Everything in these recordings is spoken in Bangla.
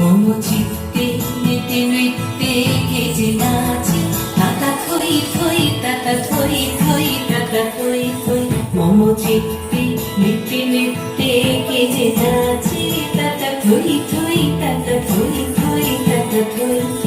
মম চিত্তে নেতে নৃত্যে গেজে নাচে, তাতা থই থই, তাতা থই থই, তাতা থই থই। মম চিত্তে নেতে নৃত্যে গেজে নাচে, তাতা থই থই, তাতা থই থই, তাতা থই।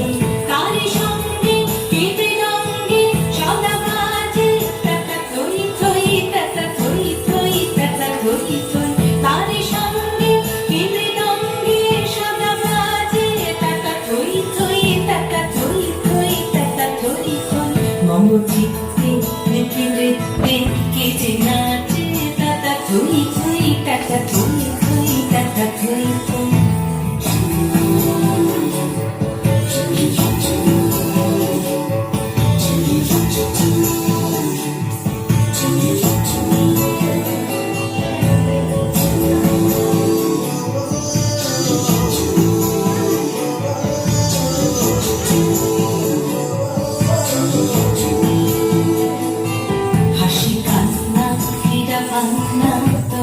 Tata you. থই টাটা থই থই হাসি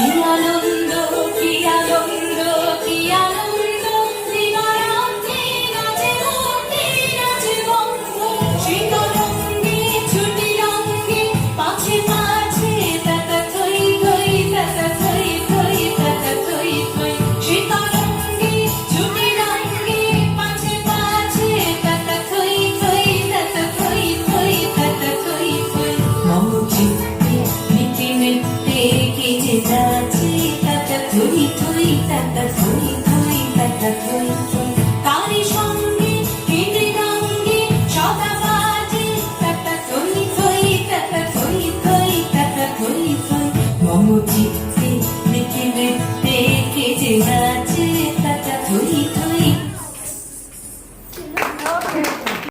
কি আনন্দ কি আনন্দ 一进。